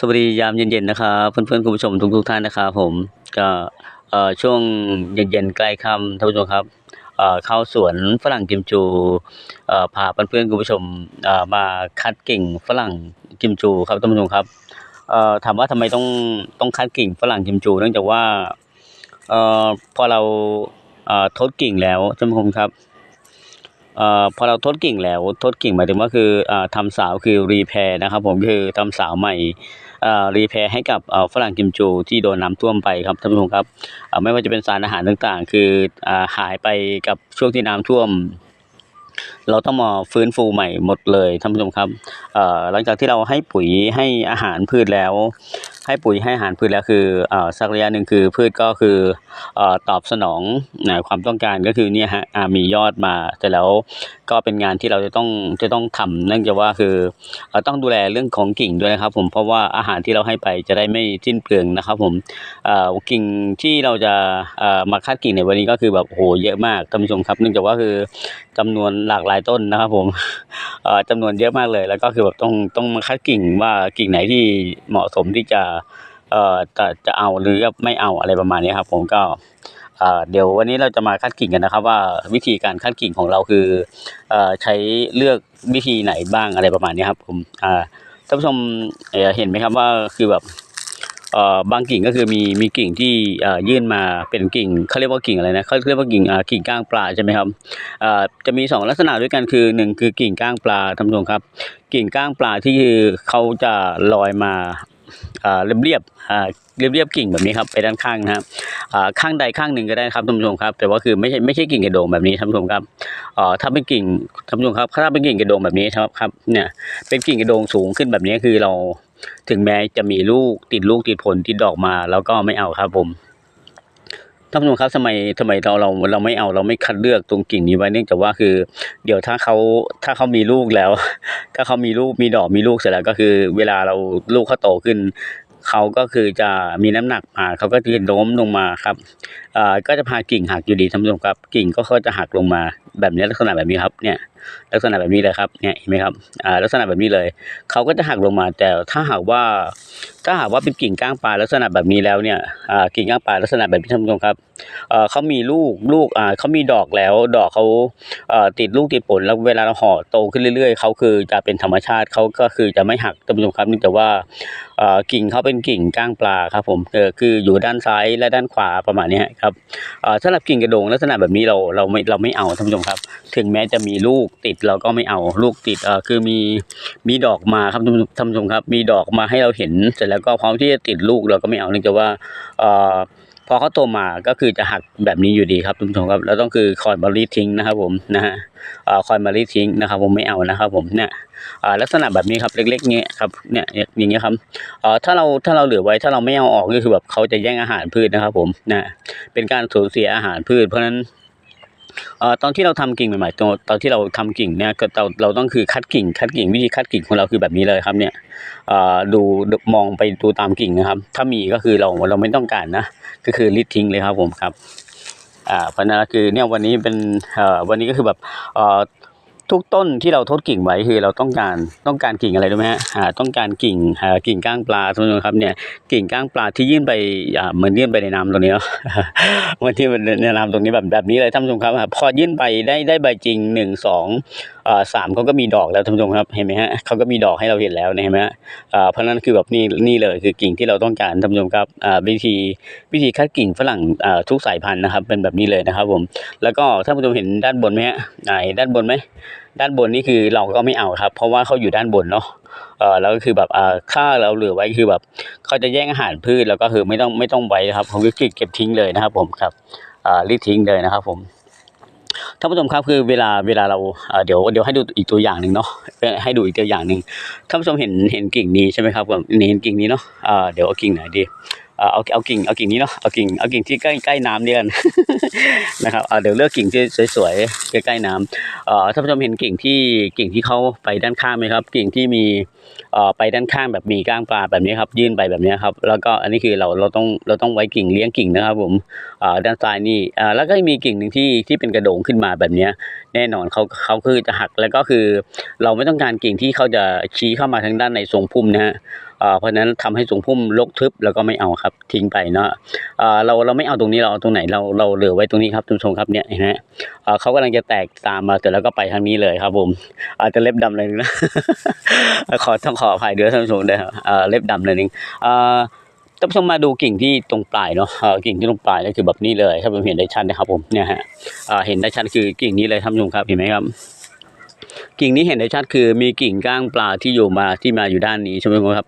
สวัสดียามเย็นๆนะครับเพื่อนๆคุณผู้ชมทุกๆท่านนะครับผมก็ช่วงเย็นๆใกล้ค่ำท่านผู้ชมครับเข้าสวนฝรั่งกิมจูพาเพื่อนๆคุณผู้ชมมาคัดกิ่งฝรั่งกิมจูครับท่านผู้ชมครับถามว่าทำไมต้องต้องคัดกิ่งฝรั่งกิมจู เนื่องจากว่าอพอเราทดกิ่งแล้วท่านผู้ชมครับอพอเราทดกิ่งแล้วทดกิ่งหมายถึงว่าคืออ่าทำสาวคือรีแพร์นะครับผมคือทำสาวใหม่ รีแพร์ให้กับฝรั่งกิมจูที่โดนน้ำท่วมไปครับท่านผู้ชมครับไม่ว่าจะเป็นสารอาหารต่างๆ คืออหายไปกับช่วงที่น้ำท่วม เราต้องมาฟื้นฟูใหม่หมดเลยท่านผู้ชมครับหลังจากที่เราให้ปุ๋ยให้อาหารพืชแล้ว ให้ปุ๋ยให้อาหารพืชแล้วคืออสักระยะหนึ่งคือพืชก็คืออตอบสนองความต้องการก็คือเนี่ยฮะมียอดมาแต่แล้ว ก็เป็นงานที่เราจะต้องจะต้องทำเนื่องจากว่าคือเอ่อต้องดูแลเรื่องของกิ่งด้วยนะครับ ผมเพราะว่าอาหารที่เราให้ไปจะได้ไม่สิ้นเปลืองนะครับ ผมกิ่งที่เราจะมาคัดกิ่งในวันนี้ก็คือแบบโหเยอะมากท่านผู้ชมครับเนื่องจากว่าคือจำนวนหลากหลายต้นนะครับ ผมเอ่อจำนวนเยอะมากเลย แล้วก็คือแบบต้องต้องมาคัดกิ่งว่ากิ่งไหนที่เหมาะสมที่จะเอ่อจะจะเอาหรือไม่เอาอะไรประมาณนี้ครับ ผมก็ เดี๋ยววันนี้เราจะมาคัดกิ่งกันนะครับ ว่าวิธีการคัดกิ่งของเราคืออใช้เลือกวิธีไหนบ้างอะไรประมาณนี้ครับผมท่านผู้ชมเเห็นไหมครับว่าคือแบบบางกิ่งก็คือมีมีกิ่งที่ยื่นมาเป็นกิ่งเขาเรียกว่ากิ่งอะไรนะเขาเรียกว่ากิ่งกิ่งก้างปลาใช่ไหมครับจะมีสองลักษณะด้วยกันคือหนึ่งคือกิ่งก้างปลาท่านผู้ชมครับ กิ่งก้างปลาที่เขาจะลอยมาเรียบเรียบๆ เรียบเรียบๆกิ่งแบบนี้ครับไปด้านข้างนะครับข้างใดข้างหนึ่งก็ได้ครับท่านผู้ชมครับ แต่ว่าคือไม่ใช่ไม่ใช่กิ่งกระโดงแบบนี้ท่านผู้ชมครับถ้าเป็นกิ่งท่านผู้ชมครับถ้าเป็นกิ่งกระโดงแบบนี้ครับครับเนี่ยเป็นกิ่งกระโดงสูงขึ้นแบบนี้คือเราถึงแม้จะมีลูกติดลูกติดผลติดดอกมาแล้วก็ไม่เอาครับผมท่านผู้ชมครับทำไมทำไมเราเราเราไม่เอาเราไม่คัดเลือกตรงกิ่งนี้ไว้เนื่องจากว่าคือ เดี๋ยวถ้าเขาถ้าเขามีลูกแล้ว ถ้าเขามีลูกมีดอกมีลูกเสร็จแล้วก็คือ เวลาเราลูกเขาโตขึ้น เขาก็คือจะมีน้ำหนักมาเขาก็จะโน้มลงมาครับอ่าก็จะพากิ่งหักอยู่ดีท่านผู้ชมครับ กิ่งก็เขาจะหักลงมาแบบนี้ลักษณะแบบนี้ครับเนี่ยลักษณะแบบนี้เลยครับเนี่ยเห็นไหมครับอ่าลักษณะแบบนี้เลยเขาก็จะหักลงมาแต่ถ้าหากว่า ถ้าหากว่าเป็นกิ่งก้างปลาลักษณะแบบนี้แล้วเนี่ยอ่ากิ่งก้างปลาลักษณะแบบนี้ท่านผู้ชมครับเอ่อเขามีลูกลูกอ่าเขามีดอกแล้ว ดอกเขาเอ่อติดลูกติดผลแล้วเวลาเราห่อโตขึ้นเรื่อย ๆเขาคือจะเป็นธรรมชาติเขาก็คือจะไม่หักท่านผู้ชมครับเนื่องจากว่า กิ่งเขาเป็นกิ่งก้างปลาครับผมเออคืออยู่ด้านซ้ายและด้านขวาประมาณนี้ครับสำหรับกิ่งกระโดงลักษณะแบบนี้เราเราไม่เราไม่เอาท่านผู้ชมครับ ถึงแม้จะมีลูกติดเราก็ไม่เอาลูกติดเออคือมีมีดอกมาครับท่านผู้ชมครับ มีดอกมาให้เราเห็นเสร็จแล้วก็พร้อมที่จะติดลูกเราก็ไม่เอาเนื่องจากว่าเออ พอเขาโตมาก็คือจะหักแบบนี้อยู่ดีครับทุกท่านครับแล้วต้องคือคอยมารีทิ้งนะครับผมนะฮะคอยมารีทิ้งนะครับ ผมไม่เอานะครับ ผมเนี่ยลักษณะแบบนี้ครับเล็กๆเงี้ยครับเนี่ยอย่างเงี้ยครับเอ่อถ้าเราถ้าเราเหลือไว้ถ้าเราไม่เอาออกก็คือแบบเขาจะแย่งอาหารพืชนะครับ ผมนะเป็นการสูญเสียอาหารพืช เพราะฉะนั้น ตอนที่เราทำกิ่งใหม่ๆตอนตอนที่เราทำกิ่งเนี่ยก็เราเราต้องคือคัดกิ่ง คัดกิ่งวิธีคัดกิ่งของเราคือแบบนี้เลยครับเนี่ยดูมองไปดูตามกิ่งนะครับ ถ้ามีก็คือเราเราไม่ต้องการนะ ก็คือรีดทิ้งเลยครับผมครับอ่าเพราะนั้นคือเนี่ยวันนี้เป็นวันนี้ก็คือแบบอ่อ ทุกต้นที่เราทดกิ่งไว้คือเราต้องการต้องการกิ่งอะไรรู้ไหมฮะต้องการกิ่งกิ่งก้างปลาทุกคนครับเนี่ยกิ่งก้างปลาที่ยื่นไปเหมือนยื่นไปในน้ำตรงนี้เนาะเหมือนที่ในน้ำตรงนี้แบบแบบนี้เลยท่านผู้ชมครับพอยื่นไปได้ได้ใบจริงหนึ่งสอง สามเขาก็มีดอกแล้วท่านผู้ชมครับเห็นไหมฮะเขาก็มีดอกให้เราเห็นแล้วนะเห็นไหมฮะอ่าเพราะนั้นคือแบบนี่นี่เลยคือกิ่งที่เราต้องการท่านผู้ชมครับอ่าวิธีวิธีคัดกิ่งฝรั่งอ่าทุกสายพันธุ์นะครับ เป็นแบบนี้เลยนะครับผมแล้วก็ท่านผู้ชมเห็นด้านบนไหมฮะอ่าเห็นด้านบนไหมด้านบนนี่คือเราก็ไม่เอาครับ เพราะว่าเขาอยู่ด้านบนเนาะเออแล้วก็คือแบบอ่าค่าเราเหลือไว้คือแบบเขาจะแย่งอาหารพืชแล้วก็คือไม่ต้องไม่ต้องไว้ครับผมก็เก็บเก็บทิ้งเลยนะครับผมครับอ่ารีดทิ้งเลยนะครับผม ท่านผู้ชมครับคือเวลาเวลาเราเดี๋ยวเดี๋ยวให้ดูอีกตัวอย่างหนึ่งเนาะให้ดูอีกตัวอย่างหนึ่งท่านผู้ชมเห็นเห็นกิ่งนี้ใช่ไหมครับผมเห็นกิ่งนี้เนาะเดี๋ยวเอากิ่งไหนดี เอาเอากิ่งเอากิ่งนี้เนาะเอากิ่งเอากิ่งที่ใกล้ใกล้น้ำเดียวกันนะครับเดี๋ยวเลือกกิ่งที่สวยๆใกล้ๆน้ำเอ่อท่านผู้ชมเห็นกิ่งที่กิ่งที่เขาไปด้านข้างไหมครับ กิ่งที่มีเอ่อไปด้านข้างแบบมีก้างปลาแบบนี้ครับยื่นไปแบบนี้ครับแล้วก็อันนี้คือเราเราต้องเราต้องไว้กิ่งเลี้ยงกิ่งนะครับผมเอ่อด้านซ้ายนี่เอ่อแล้วก็มีกิ่งหนึ่งที่ที่เป็นกระโดงขึ้นมาแบบนี้แน่นอนเขาเขาคือจะหักแล้วก็คือ เราไม่ต้องการกิ่งที่เขาจะชี้เข้ามาทางด้านในทรงพุ่มนะฮะ เพราะฉะนั้นทำให้สูงพุ่มรกทึบแล้วก็ไม่เอาครับทิ้งไปเนาะเราเราไม่เอาตรงนี้เราเอาตรงไหนเราเราเหลือไว้ตรงนี้ครับท่านผู้ชมครับเนี่ยนไหมเขากำลังจะแตกตามมาเสร็จแล้วก็ไปทางนี้เลยครับผมอาจจะเล็บดำเลยนึงนะขอต้องขออภัยด้วยท่านผู้ชมด้วยครับเล็บดำเลยนึงท่านผู้ชมมาดูกิ่งที่ตรงปลายเนาะกิ่งที่ตรงปลายก็คือแบบนี้เลยถ้าผมเห็นได้ชัดนะครับผมเนี่ยฮะเอ่อเห็นได้ชัดคือกิ่งนี้เลยท่านผู้ชมครับเห็นไหมครับ กิ่งนี้เห็นได้ชัดคือมีกิ่งก้างปลาที่อยู่มาที่มาอยู่ด้านนี้ใช่ไหมครับ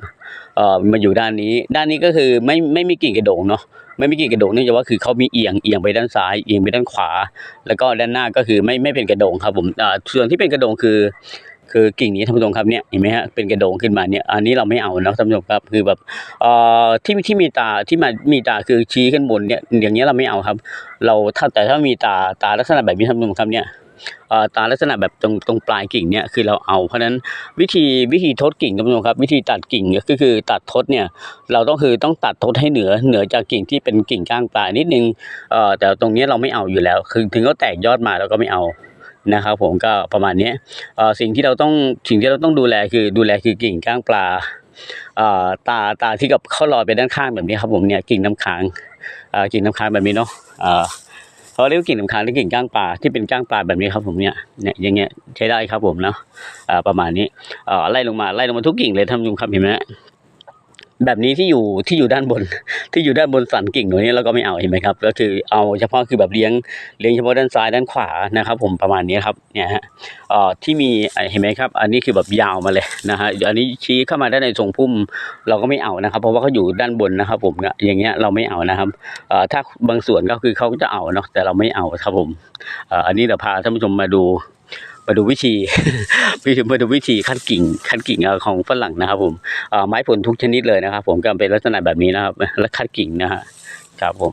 เอ่อมาอยู่ด้านนี้ ด้านนี้ก็คือไม่ไม่มีกิ่งกระโดงเนาะไม่มีกิ่งกระโดงเนื่องจากว่าคือเขามีเอียงเอียงไปด้านซ้ายเอียงไปด้านขวา แล้วก็ด้านหน้าก็คือไม่ไม่เป็นกระโดงครับผมอ่าส่วนที่เป็นกระโดงคือ คือกิ่งนี้ท่านผู้ชมครับเนี่ยเห็นไหมฮะเป็นกระโดงขึ้นมาเนี่ยอันนี้เราไม่เอาเนาะท่านผู้ชมครับคือแบบเอ่อที่ที่มีตาที่มามีตาคือชี้ขึ้นบนเนี่ยอย่างเงี้ยเราไม่เอาครับ เราถ้าแต่ถ้ามีตาตาลักษณะแบบนี้ท่านผู้ชมครับเนี่ย ตาลักษณะแบบตรงตรงปลายกิ่งเนี่ยคือเราเอาเพราะฉะนั้นวิธีวิธีทดกิ่งท่านผู้ชมครับ วิธีตัดกิ่งก็คือตัดทดเนี่ยเราต้องคือต้องตัดทดให้เหนือเหนือจากกิ่งที่เป็นกิ่งก้างปลายนิดนึงแต่ตรงนี้เราไม่เอาอยู่แล้ว คือถึงเขาแตกยอดมาเราก็ไม่เอานะครับผมก็ประมาณนี้สิ่งที่เราต้องสิ่งที่เราต้องดูแลคือดูแลคือกิ่งก้างปลาตาตาที่กับเข้าลอยไปด้านข้างแบบนี้ครับผมเนี่ยกิ่งน้ำค้างกิ่งน้ำค้างแบบนี้เนาะ เอ่อเขาเรียกว่ากิ่งน้ำค้างหรือกิ่งก้างปลาที่เป็นก้างปลาแบบนี้ครับผมเนี่ยเนี่ยอย่างเงี้ยใช้ได้ครับผมเนาะประมาณนี้เออไล่ลงมาไล่ลงมาทุกกิ่งเลยท่านผู้ชมครับเห็นไหม แบบนี้ที่อยู่ที่อยู่ด้านบน ที่อยู่ด้านบนสันกิ่งตรงนี้เราก็ไม่เอาเห็นไหมครับก็คือเอาเฉพาะคือแบบเลี้ยงเลี้ยงเฉพาะด้านซ้ายด้านขวานะครับ ผมประมาณนี้ครับเนี่ยฮะเอ่อที่มีเห็นไหมครับ อันนี้คือแบบยาวมาเลยนะฮะอันนี้ชี้เข้ามาด้านในทรงพุ่มเราก็ไม่เอานะครับ เพราะว่าเขาอยู่ด้านบนนะครับ ผมอย่างเงี้ยเราไม่เอานะครับเอ่อถ้าบางส่วนก็คือเขาจะเอาเนาะแต่เราไม่เอาครับผมเอ่ออันนี้เดี๋ยวพาท่านผู้ชมมาดู มาดูวิธีมาดูวิธีคัดกิ่งคัดกิ่งของฝรั่งนะครับผมไม้ผลทุกชนิดเลยนะครับ ผมก็เป็นลักษณะแบบนี้นะครับและคัดกิ่งนะฮะครับผม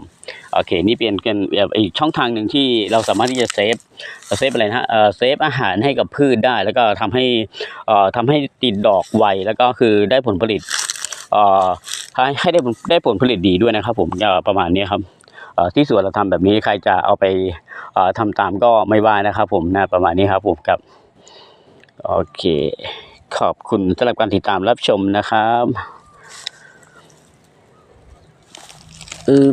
โอเคนี่เป็นกันแบบอีกช่องทางหนึ่งที่เราสามารถที่จะเซฟเซฟอะไรนะเออเซฟอาหารให้กับพืชได้ แล้วก็ทำให้เอ่อทำให้ติดดอกไวแล้วก็คือได้ผลผลิตเอ่อให้ได้ผลได้ผลผลิตดีด้วยนะครับ ผมประมาณนี้ครับ ที่สวนเราทำแบบนี้ใครจะเอาไปเอ่อทำตามก็ไม่ว่านะครับผมนะประมาณนี้ครับผมกับโอเค ขอบคุณสำหรับการติดตามรับชมนะครับอือ